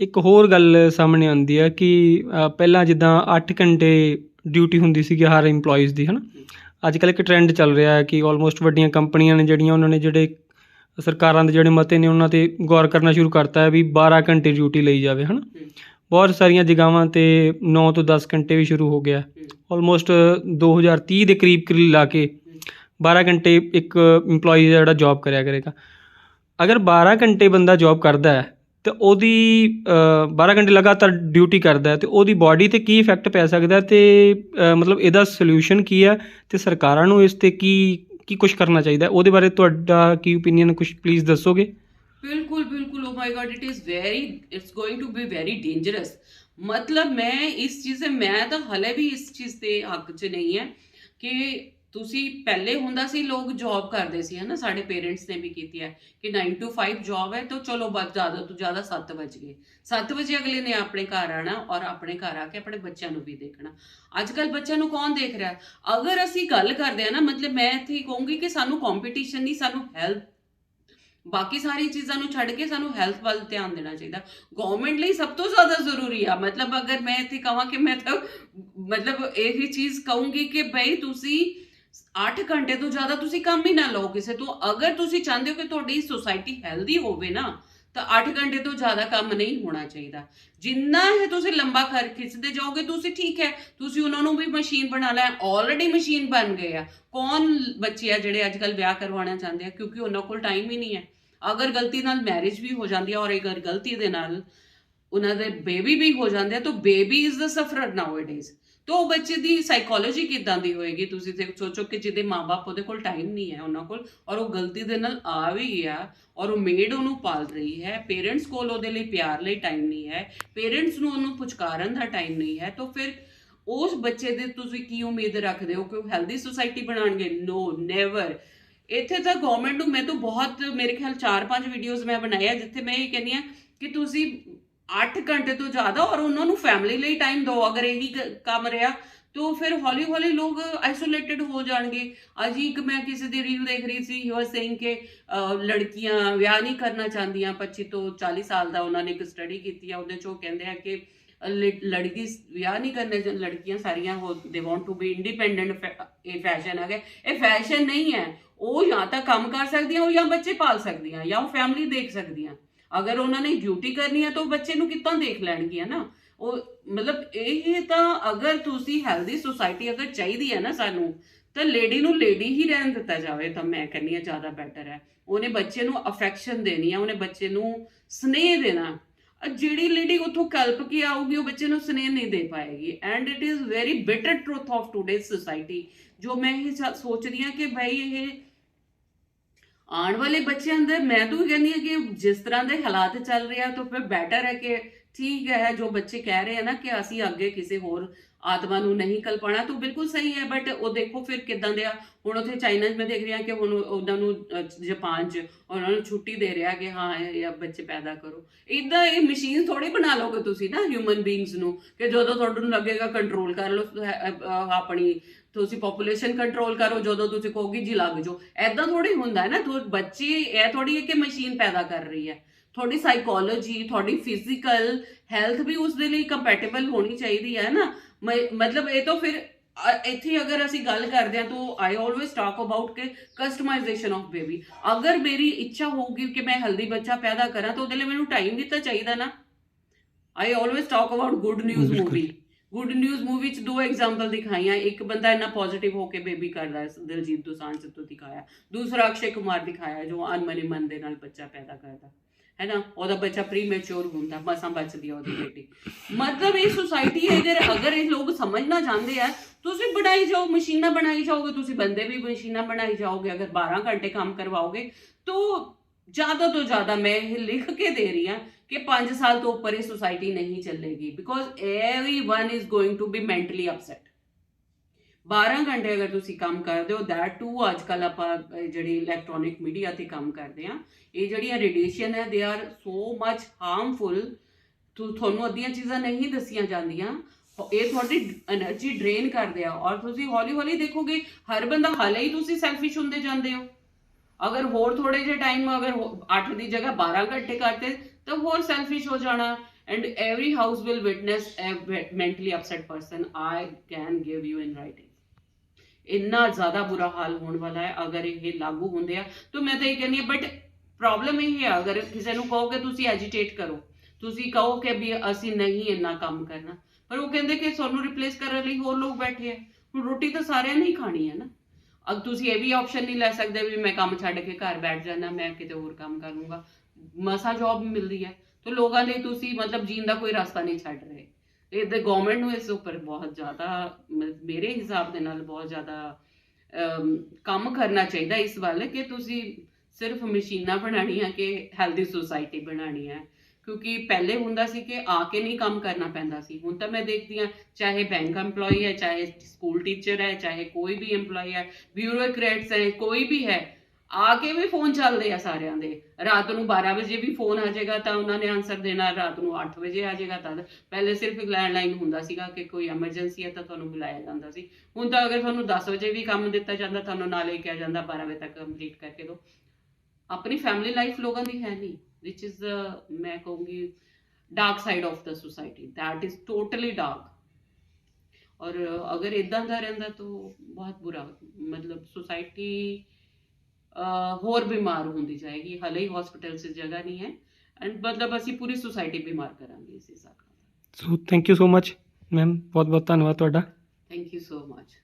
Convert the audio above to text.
ਇੱਕ ਹੋਰ ਗੱਲ ਸਾਹਮਣੇ ਆਉਂਦੀ ਹੈ ਕਿ ਪਹਿਲਾਂ ਜਿੱਦਾਂ 8 ਘੰਟੇ ਡਿਊਟੀ ਹੁੰਦੀ ਸੀਗੀ ਹਰ EMPLOYEES ਦੀ, ਹਨਾ? ਅੱਜ ਕੱਲ੍ਹ ਇੱਕ ਟ੍ਰੈਂਡ ਚੱਲ ਰਿਹਾ ਹੈ ਕਿ ਆਲਮੋਸਟ ਵੱਡੀਆਂ ਕੰਪਨੀਆਂ ਨੇ ਜਿਹੜੀਆਂ, ਉਹਨਾਂ ਨੇ ਜਿਹੜੇ ਸਰਕਾਰਾਂ ਦੇ ਜਿਹੜੇ ਮਤੇ ਨੇ, ਉਹਨਾਂ ਤੇ ਗੌਰ ਕਰਨਾ ਸ਼ੁਰੂ ਕਰਤਾ ਹੈ ਵੀ 12 ਘੰਟੇ ਡਿਊਟੀ ਲਈ ਜਾਵੇ, ਹਨਾ? ਬਹੁਤ ਸਾਰੀਆਂ ਜਗ੍ਹਾਵਾਂ ਤੇ 9 ਤੋਂ 10 ਘੰਟੇ ਵੀ ਸ਼ੁਰੂ ਹੋ ਗਿਆ ਆਲਮੋਸਟ 2030 ਦੇ ਕਰੀਬ ਕਰੀਬ ਲਾ ਕੇ 12 ਘੰਟੇ ਇੱਕ EMPLOYEE ਜਿਹੜਾ ਜੌਬ ਕਰਿਆ ਕਰੇਗਾ। ਅਗਰ 12 ਘੰਟੇ ਬੰਦਾ ਜੌਬ ਕਰਦਾ ਹੈ ਤੇ ਉਹਦੀ ਅ, 12 ਘੰਟੇ ਲਗਾਤਾਰ ਡਿਊਟੀ ਕਰਦਾ ਹੈ ਤੇ ਉਹਦੀ ਬਾਡੀ ਤੇ ਕੀ ਇਫੈਕਟ ਪੈ ਸਕਦਾ ਹੈ ਤੇ ਮਤਲਬ ਇਹਦਾ ਸੋਲੂਸ਼ਨ ਕੀ ਹੈ ਤੇ ਸਰਕਾਰਾਂ ਨੂੰ ਇਸ ਤੇ ਕੀ ਕੀ ਕੁਝ ਕਰਨਾ ਚਾਹੀਦਾ ਉਹਦੇ ਬਾਰੇ ਤੁਹਾਡਾ ਕੀ ਓਪੀਨੀਅਨ ਕੁਝ ਪਲੀਜ਼ ਦੱਸੋਗੇ? ਬਿਲਕੁਲ ਬਿਲਕੁਲ। ਓ my god it is very it's going to be very dangerous ਮਤਲਬ ਮੈਂ ਇਸ ਚੀਜ਼ ਤੇ ਮੈਂ ਤਾਂ ਹਲੇ ਵੀ ਇਸ ਚੀਜ਼ ਤੇ ਹੱਕ 'ਚ ਨਹੀਂ ਹੈ ਕਿ ਤੁਸੀਂ ਪਹਿਲੇ ਹੁੰਦਾ ਸੀ ਲੋਕ ਜੌਬ ਕਰਦੇ ਸੀ, ਹਨਾ? ਸਾਡੇ ਪੇਰੈਂਟਸ ਨੇ ਵੀ ਕੀਤੀ ਹੈ ਕਿ 9 to 5 ਜੌਬ ਹੈ, ਤਾਂ ਚਲੋ ਬਸ ਜ਼ਿਆਦਾ ਤੋਂ ਜ਼ਿਆਦਾ 7 ਵਜ ਗਏ। 7 ਵਜੇ ਅਗਲੇ ਨੇ ਆਪਣੇ ਘਰ ਆਣਾ ਔਰ ਆਪਣੇ ਘਰ ਆ ਕੇ ਆਪਣੇ ਬੱਚਿਆਂ ਨੂੰ ਵੀ ਦੇਖਣਾ। ਅੱਜ ਕੱਲ ਬੱਚਿਆਂ ਨੂੰ ਕੌਣ ਦੇਖ ਰਿਹਾ? ਅਗਰ ਅਸੀਂ ਗੱਲ ਕਰਦੇ ਆ ਨਾ, ਮਤਲਬ ਮੈਂ ਇੱਥੇ ਕਹੂੰਗੀ ਕਿ ਸਾਨੂੰ ਕੰਪੀਟੀਸ਼ਨ ਨਹੀਂ, ਸਾਨੂੰ ਹੈਲਥ ਬਾਕੀ ਸਾਰੀ ਚੀਜ਼ਾਂ ਨੂੰ ਛੱਡ ਕੇ ਸਾਨੂੰ ਹੈਲਥ ਵੱਲ ਧਿਆਨ ਦੇਣਾ ਚਾਹੀਦਾ। ਗਵਰਨਮੈਂਟ ਲਈ ਸਭ ਤੋਂ ਜ਼ਿਆਦਾ ਜ਼ਰੂਰੀ ਆ। ਮਤਲਬ ਅਗਰ ਮੈਂ ਇੱਥੇ ਕਹਾਂ ਕਿ ਮੈਂ ਤਾਂ ਮਤਲਬ ਇਹ ਚੀਜ਼ ਕਹੂੰਗੀ ਕਿ ਬਈ ਤੁਸੀਂ 8 ਘੰਟੇ ਤੋਂ ਜ਼ਿਆਦਾ ਤੁਸੀਂ ਕੰਮ ਹੀ ਨਾ ਲਓ ਕਿਸੇ ਤੋਂ। ਅਗਰ ਤੁਸੀਂ ਚਾਹੁੰਦੇ ਹੋ ਕਿ ਤੁਹਾਡੀ ਸੋਸਾਇਟੀ ਹੈਲਦੀ ਹੋਵੇ ਨਾ, ਤਾਂ 8 ਘੰਟੇ ਤੋਂ ਜ਼ਿਆਦਾ ਕੰਮ ਨਹੀਂ ਹੋਣਾ ਚਾਹੀਦਾ। ਜਿੰਨਾ ਹੈ ਤੁਸੀਂ ਲੰਬਾ ਕਰ ਖਿੱਚਦੇ ਜਾਓਗੇ, ਤੁਸੀਂ ਠੀਕ ਹੈ। ਤੁਸੀਂ ਉਹਨਾਂ ਨੂੰ ਵੀ ਮਸ਼ੀਨ ਬਣਾ ਲੈ ਆਲਰੇਡੀ ਮਸ਼ੀਨ ਬਣ ਗਏ ਆ। ਕੌਣ ਬੱਚੇ ਆ ਜਿਹੜੇ ਅੱਜ ਕੱਲ ਵਿਆਹ ਕਰਵਾਉਣਾ ਚਾਹੁੰਦੇ ਆ? ਕਿਉਂਕਿ ਉਹਨਾਂ ਕੋਲ ਟਾਈਮ ਹੀ ਨਹੀਂ ਹੈ। ਅਗਰ ਗਲਤੀ ਨਾਲ ਮੈਰਿਜ ਵੀ ਹੋ ਜਾਂਦੀ ਹੈ ਔਰ ਅਗਰ ਗਲਤੀ ਦੇ ਨਾਲ ਉਹਨਾਂ ਦੇ ਬੇਬੀ ਵੀ ਹੋ ਜਾਂਦੇ ਆ, ਤਾਂ baby is the sufferer is ਤਾਂ ਉਹ ਬੱਚੇ ਦੀ ਸਾਈਕੋਲੋਜੀ ਕਿਦਾਂ ਦੀ ਹੋਏਗੀ? ਤੁਸੀਂ ਤੇ ਸੋਚੋ ਕਿ ਜਿਹਦੇ ਮਾਪੇ ਉਹਦੇ ਕੋਲ ਟਾਈਮ ਨਹੀਂ ਹੈ ਉਹਨਾਂ ਕੋਲ ਔਰ ਉਹ ਗਲਤੀ ਦੇ ਨਾਲ ਆ ਵੀ ਗਿਆ ਔਰ ਉਹ ਮੇਡ ਉਹਨੂੰ ਪਾਲ ਰਹੀ ਹੈ ਪੇਰੈਂਟਸ ਕੋਲ ਉਹਦੇ ਲਈ ਪਿਆਰ ਲਈ ਟਾਈਮ ਨਹੀਂ ਹੈ ਪੇਰੈਂਟਸ ਨੂੰ ਉਹਨੂੰ ਪੁਚਕਾਰਨ ਦਾ ਟਾਈਮ ਨਹੀਂ ਹੈ, ਤਾਂ ਫਿਰ ਉਸ ਬੱਚੇ ਦੇ ਤੁਸੀਂ ਕੀ ਉਮੀਦ ਰੱਖਦੇ ਹੋ ਕਿ ਉਹ ਹੈਲਦੀ ਸੁਸਾਇਟੀ ਬਣਾਉਣਗੇ? ਨੋ ਨੈਵਰ ਇੱਥੇ ਤਾਂ ਗਵਰਨਮੈਂਟ ਨੂੰ ਮੈਂ ਤਾਂ ਬਹੁਤ, ਮੇਰੇ ਖਿਆਲ 4-5 ਵੀਡੀਓਜ਼ ਮੈਂ ਬਣਾਇਆ ਜਿੱਥੇ ਮੈਂ ਇਹ ਕਹਿੰਦੀ ਆ ਕਿ ਤੁਸੀਂ 8 ਘੰਟੇ ਤੋਂ ਜ਼ਿਆਦਾ ਔਰ ਉਹਨਾਂ ਨੂੰ ਫੈਮਿਲੀ ਲਈ ਟਾਈਮ ਦਿਓ। ਅਗਰ ਇਹੀ ਕੰਮ ਰਿਹਾ ਤਾਂ ਫਿਰ ਹੌਲੀ ਹੌਲੀ ਲੋਕ ਆਈਸੋਲੇਟਡ ਹੋ ਜਾਣਗੇ। ਅੱਜ ਹੀ ਇੱਕ ਮੈਂ ਕਿਸੇ ਦੀ ਰੀਲ ਦੇਖ ਰਹੀ ਸੀ ਯੂ ਵਾਸ ਸੇਇੰਗ ਕਿ ਲੜਕੀਆਂ ਵਿਆਹ ਨਹੀਂ ਕਰਨਾ ਚਾਹੁੰਦੀਆਂ 25 ਤੋਂ 40 ਸਾਲ ਦਾ ਉਹਨਾਂ ਨੇ ਇੱਕ ਸਟੱਡੀ ਕੀਤੀ ਆ ਉਹਦੇ ਚੋਂ ਕਹਿੰਦੇ ਆ ਕਿ ਅਹ, ਲੜਕੀ ਵਿਆਹ ਨਹੀਂ ਕਰਨੇ ਲੜਕੀਆਂ ਸਾਰੀਆਂ ਹੋ they want to be independent ਇਹ ਫੈਸ਼ਨ ਹੈਗਾ ਇਹ ਫੈਸ਼ਨ ਨਹੀਂ ਹੈ। ਉਹ ਜਾਂ ਤਾਂ ਕੰਮ ਕਰ ਸਕਦੀਆਂ ਉਹ ਜਾਂ ਬੱਚੇ ਪਾਲ ਸਕਦੀਆਂ ਜਾਂ ਉਹ ਫੈਮਿਲੀ ਦੇਖ ਸਕਦੀਆਂ। ਅਗਰ ਉਹਨਾਂ ਨੇ ਡਿਊਟੀ ਕਰਨੀ ਹੈ ਤਾਂ ਉਹ ਬੱਚੇ ਨੂੰ ਕਿੱਦਾਂ ਦੇਖ ਲੈਣਗੀਆਂ ਨਾ? ਉਹ ਮਤਲਬ ਇਹ ਤਾਂ ਅਗਰ ਤੁਸੀਂ ਹੈਲਦੀ ਸੁਸਾਇਟੀ ਅਗਰ ਚਾਹੀਦੀ ਹੈ ਨਾ ਸਾਨੂੰ, ਤਾਂ ਲੇਡੀ ਨੂੰ ਲੇਡੀ ਹੀ ਰਹਿਣ ਦਿੱਤਾ ਜਾਵੇ ਤਾਂ ਮੈਂ ਕਹਿੰਨੀ ਆ ਜ਼ਿਆਦਾ ਬੈਟਰ ਹੈ। ਉਹਨੇ ਬੱਚੇ ਨੂੰ ਅਫੈਕਸ਼ਨ ਦੇਣੀ ਆ, ਉਹਨੇ ਬੱਚੇ ਨੂੰ ਸਨੇਹ ਦੇਣਾ। ਜਿਹੜੀ ਲੇਡੀ ਉਥੋਂ ਕਲਪ ਕੇ ਆਊਗੀ, ਉਹ ਬੱਚੇ ਨੂੰ ਸਨੇਹ ਨਹੀਂ ਦੇ ਪਾਏਗੀ। And it is very bitter truth of today's society ਜੋ ਮੈਂ ਇਹ ਸੋਚਦੀ ਹਾਂ ਕਿ ਭਾਈ ਇਹ ਆਉਣ ਵਾਲੇ ਬੱਚਿਆਂ ਦੇ ਮੈਂ ਤਾਂ ਕਹਿੰਦੀ ਹਾਂ ਕਿ ਜਿਸ ਤਰ੍ਹਾਂ ਦੇ ਹਾਲਾਤ ਚੱਲ ਰਿਹਾ ਤਾਂ ਫਿਰ ਬੈਟਰ ਹੈ ਕਿ ਠੀਕ ਹੈ ਜੋ ਬੱਚੇ ਕਹਿ ਰਹੇ ਆ ਨਾ ਕਿ ਅਸੀਂ ਅੱਗੇ ਕਿਸੇ ਹੋਰ ਆਤਮਾ ਨੂੰ ਨਹੀਂ ਕਲਪਣਾ ਤਾਂ ਬਿਲਕੁਲ ਸਹੀ ਹੈ ਬਟ ਉਹ ਦੇਖੋ ਫਿਰ ਕਿਦਾਂ ਦੇ ਆ। ਹੁਣ ਉੱਥੇ ਚਾਈਨਾ 'ਚ ਮੈਂ ਦੇਖ ਰਿਹਾ ਕਿ ਹੁਣ ਉਹਨਾਂ ਨੂੰ ਅਹ, ਜਾਪਾਨ 'ਚ ਉਹਨਾਂ ਨੂੰ ਛੁੱਟੀ ਦੇ ਰਿਹਾ ਕਿ ਹਾਂ ਇਹ ਬੱਚੇ ਪੈਦਾ ਕਰੋ। ਇਦਾਂ ਇਹ ਮਸ਼ੀਨ ਥੋੜੀ ਬਣਾ ਲਓਗੇ ਤੁਸੀਂ ਨਾ ਹਿਊਮਨ ਬੀਇੰਗਸ ਨੂੰ ਕਿ ਜਦੋਂ ਤੁਹਾਨੂੰ ਲੱਗੇਗਾ ਕੰਟਰੋਲ ਕਰ ਲਓ ਆਪਣੀ ਤੁਸੀਂ ਪੋਪੂਲੇਸ਼ਨ ਕੰਟਰੋਲ ਕਰੋ ਜਦੋਂ ਤੁਸੀਂ ਕਹੋਗੇ ਜੀ ਲੱਗ ਜਾਓ। ਐਦਾਂ ਥੋੜੀ ਹੁੰਦਾ ਹੈ ਨਾ ਤੁ ਬੱਚੇ ਇਹ ਥੋੜੀ ਹੈ ਕਿ ਮਸ਼ੀਨ ਪੈਦਾ ਕਰ ਰਹੀ ਹੈ। ਤੁਹਾਡੀ ਸਾਈਕੋਲੋਜੀ ਤੁਹਾਡੀ ਫਿਜ਼ੀਕਲ ਹੈਲਥ ਵੀ ਉਸ ਦੇ ਲਈ ਕੰਪੈਟੀਬਲ ਹੋਣੀ ਚਾਹੀਦੀ ਹੈ ਨਾ। ਮ- ਮਤਲਬ ਇਹ ਤਾਂ ਫਿਰ ਇੱਥੇ ਅਗਰ ਅਸੀਂ ਗੱਲ ਕਰਦੇ ਹਾਂ ਤਾਂ ਆਈ ਆਲਵੇਸ ਟਾਕ ਅਬਾਊਟ ਕਿ ਕਸਟਮਾਈਜ਼ੇਸ਼ਨ ਆਫ ਬੇਬੀ ਅਗਰ ਮੇਰੀ ਇੱਛਾ ਹੋਊਗੀ ਕਿ ਮੈਂ ਹੈਲਦੀ ਬੱਚਾ ਪੈਦਾ ਕਰਾਂ ਤਾਂ ਉਹਦੇ ਲਈ ਮੈਨੂੰ ਟਾਈਮ ਵੀ ਤਾਂ ਚਾਹੀਦਾ ਨਾ। I always talk about good news. Movie good news movie ਚ ਦੋ ਐਗਜ਼ਾਮਪਲ ਦਿਖਾਈਆਂ। ਇੱਕ ਬੰਦਾ ਇੰਨਾ ਪੋਜ਼ਿਟਿਵ ਹੋ ਕੇ ਬੇਬੀ ਕਰਦਾ ਹੈ, ਦਿਲਜੀਤ ਦੋਸਾਂਝ ਤੋਂ ਦਿਖਾਇਆ। ਦੂਸਰਾ ਅਕਸ਼ੇ ਕੁਮਾਰ ਦਿਖਾਇਆ, ਜੋ ਅਨਮਨੀ ਮਨ ਦੇ ਨਾਲ ਬੱਚਾ ਪੈਦਾ ਕਰਦਾ। ਹੈ ਨਾ? ਉਹਦਾ ਬੱਚਾ ਪ੍ਰੀਮੈਚੁਰ ਹੁੰਦਾ, ਮਸਾਂ ਬਚਦੀ ਆ ਉਹਦੀ ਬੇਟੀ। ਮਤਲਬ ਇਹ ਸੁਸਾਇਟੀ ਅਗਰ ਅਗਰ ਇਹ ਲੋਕ ਸਮਝਣਾ ਚਾਹੁੰਦੇ ਆ, ਤੁਸੀਂ ਬਣਾਈ ਜਾਓ, ਮਸ਼ੀਨਾਂ ਬਣਾਈ ਜਾਓਗੇ, ਤੁਸੀਂ ਬੰਦੇ ਵੀ ਮਸ਼ੀਨਾਂ ਬਣਾਈ ਜਾਓਗੇ, ਅਗਰ 12 ਘੰਟੇ ਕੰਮ ਕਰਵਾਓਗੇ, ਤੋ ਜ਼ਿਆਦਾ ਤੋਂ ਜ਼ਿਆਦਾ ਮੈਂ ਇਹ ਲਿਖ ਕੇ ਦੇ ਰਹੀ ਹਾਂ ਕਿ 5 ਸਾਲ ਤੋਂ ਉੱਪਰ ਇਹ ਸੋਸਾਇਟੀ ਨਹੀਂ ਚੱਲੇਗੀ because everyone is going to be mentally upset 12 ਘੰਟੇ ਅਗਰ ਤੁਸੀਂ ਕੰਮ ਕਰਦੇ ਹੋ ਦੈਟ ਟੂ ਅੱਜ ਕੱਲ ਆਪਾਂ ਜਿਹੜੀ ਇਲੈਕਟ੍ਰੋਨਿਕ ਮੀਡੀਆ ਤੇ ਕੰਮ ਕਰਦੇ ਆ ਇਹ ਜਿਹੜੀਆਂ ਰੇਡੀਏਸ਼ਨ ਹੈ they are so much harmful ਤੁਹਾਨੂੰ ਅੱਧੀਆਂ ਚੀਜ਼ਾਂ ਨਹੀਂ ਦੱਸੀਆਂ ਜਾਂਦੀਆਂ ਇਹ ਤੁਹਾਡੀ એનર્ਜੀ ਡਰੇਨ ਕਰਦੇ ਆ ਔਰ ਤੁਸੀਂ ਹੌਲੀ ਹੌਲੀ ਦੇਖੋਗੇ ਹਰ ਬੰਦਾ ਹਾਲੇ ਹੀ ਤੁਸੀਂ ਸੈਲਫਿਸ਼ ਹੁੰਦੇ ਜਾਂਦੇ ਹੋ ਅਗਰ ਹੋਰ ਥੋੜੇ ਜਿਹੇ ਟਾਈਮ ਅਗਰ 8 ਦੀ ਜਗ੍ਹਾ 12 ਘੰਟੇ ਕਰਤੇ, ਤਾਂ ਹੋਰ ਸੈਲਫਿਸ਼ ਹੋ ਜਾਣਾ। And every house will witness a mentally upset person. I can give you in writing. ਇੰਨਾ ਜ਼ਿਆਦਾ ਬੁਰਾ ਹਾਲ ਹੋਣ ਵਾਲਾ ਹੈ, ਅਗਰ ਇਹ ਲਾਗੂ ਹੁੰਦੇ ਆ। ਤਾਂ ਮੈਂ ਤਾਂ ਇਹ ਕਹਿੰਦੀ ਹਾਂ ਬਟ ਪ੍ਰੋਬਲਮ ਇਹ ਹੈ ਅਗਰ ਕਿਸੇ ਨੂੰ ਕਹੋ ਕਿ ਤੁਸੀਂ ਐਜੀਟੇਟ ਕਰੋ। ਤੁਸੀਂ ਕਹੋ ਕਿ ਵੀ ਅਸੀਂ ਨਹੀਂ ਇੰਨਾ ਕੰਮ ਕਰਨਾ। ਪਰ ਉਹ ਕਹਿੰਦੇ ਕਿ ਸਾਨੂੰ ਰਿਪਲੇਸ ਕਰਨ ਲਈ ਹੋਰ ਲੋਕ ਬੈਠੇ ਆ। ਹੁਣ ਰੋਟੀ ਤਾਂ ਸਾਰਿਆਂ ਨੇ ਹੀ ਖਾਣੀ ਹੈ ਨਾ। ਅਗ ਤੁਸੀਂ ਇਹ ਵੀ ਆਪਸ਼ਨ ਨਹੀਂ ਲੈ ਸਕਦੇ ਵੀ ਮੈਂ ਕੰਮ ਛੱਡ ਕੇ ਘਰ ਬੈਠ ਜਾਣਾ ਮੈਂ ਕਿਤੇ ਹੋਰ ਕੰਮ ਕਰ ਲੂੰਗਾ ਮਸਾ ਜੌਬ ਮਿਲਦੀ ਹੈ। ਤਾਂ ਲੋਕਾਂ ਲਈ ਤੁਸੀਂ ਮਤਲਬ ਜੀਣ ਦਾ ਕੋਈ ਰਸਤਾ ਨਹੀਂ ਛੱਡ ਰਹੇ। ਇਹ ਤੇ ਗਵਰਨਮੈਂਟ ਨੂੰ ਇਸ ਉੱਪਰ ਬਹੁਤ ਜ਼ਿਆਦਾ, ਮ- ਮੇਰੇ ਹਿਸਾਬ ਦੇ ਨਾਲ ਬਹੁਤ ਜ਼ਿਆਦਾ ਕੰਮ ਕਰਨਾ ਚਾਹੀਦਾ ਇਸ ਵੱਲ ਕਿ ਤੁਸੀਂ ਸਿਰਫ ਮਸ਼ੀਨਾਂ ਬਣਾਉਣੀਆਂ ਕਿ ਹੈਲਦੀ ਸੁਸਾਇਟੀ ਬਣਾਉਣੀ ਹੈ। ਕਿਉਂਕਿ ਪਹਿਲੇ ਹੁੰਦਾ ਸੀ ਕਿ ਆ ਕੇ ਨਹੀਂ ਕੰਮ ਕਰਨਾ ਪੈਂਦਾ ਸੀ। ਹੁਣ ਤਾਂ ਮੈਂ ਦੇਖਦੀ ਹਾਂ, ਚਾਹੇ ਬੈਂਕ EMPLOYE ਹੈ, ਚਾਹੇ ਸਕੂਲ ਟੀਚਰ ਹੈ, ਚਾਹੇ ਕੋਈ ਵੀ EMPLOYE ਹੈ ਬਿਊਰੋਕਰੇਟਸ ਹੈ, ਕੋਈ ਵੀ ਹੈ, ਆ ਕੇ ਵੀ ਫੋਨ ਚੱਲਦੇ ਆ ਸਾਰਿਆਂ ਦੇ। ਰਾਤ ਨੂੰ 12 ਵਜੇ ਵੀ ਫੋਨ ਆ ਜਾਏਗਾ ਤਾਂ ਉਹਨਾਂ ਨੇ ਆਨਸਰ ਦੇਣਾ, ਰਾਤ ਨੂੰ 8 ਵਜੇ ਆ ਜਾਏਗਾ ਤਾਂ ਪਹਿਲੇ ਸਿਰਫ ਇੱਕ ਲੈਂਡਲਾਈਨ ਹੁੰਦਾ ਸੀਗਾ ਕਿ ਕੋਈ ਐਮਰਜੈਂਸੀ ਹੈ ਤਾਂ ਤੁਹਾਨੂੰ ਬੁਲਾਇਆ ਜਾਂਦਾ ਸੀ। ਹੁਣ ਤਾਂ ਅਗਰ ਤੁਹਾਨੂੰ 10 ਵਜੇ ਵੀ ਕੰਮ ਦਿੱਤਾ ਜਾਂਦਾ, ਤੁਹਾਨੂੰ ਨਾਲੇ ਕਿਹਾ ਜਾਂਦਾ 12 ਵਜੇ ਤੱਕ ਕੰਪਲੀਟ ਕਰਕੇ ਦਿਓ। ਆਪਣੀ ਫੈਮਿਲੀ ਲਾਈਫ ਲੋਕਾਂ ਦੀ ਹੈ ਨਹੀਂ ਵਿਚ ਇਜ਼ ਮੈਂ ਕਹੂੰਗੀ dark side of the society that is totally dark ਔਰ ਅਗਰ ਇਦਾਂ ਦਾ ਰਹਿੰਦਾ ਤਾਂ ਬਹੁਤ ਬੁਰਾ ਮਤਲਬ ਸੋਸਾਇਟੀ ਹੋਰ ਬਿਮਾਰ ਹੁੰਦੀ ਜਾਏਗੀ ਹਲੇ ਹੀ ਹਸਪੀਟਲ 'ਚ ਜਗ੍ਹਾ ਨਹੀਂ ਹੈ ਐਂਡ ਮਤਲਬ ਅਸੀਂ ਪੂਰੀ ਸੋਸਾਇਟੀ ਬਿਮਾਰ ਕਰਾਂਗੇ ਇਸ ਹਿਸਾਬ ਨਾਲ so thank you so much ma'am ਬਹੁਤ ਬਹੁਤ ਧੰਨਵਾਦ ਤੁਹਾਡਾ ਥੈਂਕ ਯੂ ਸੋ ਮਚ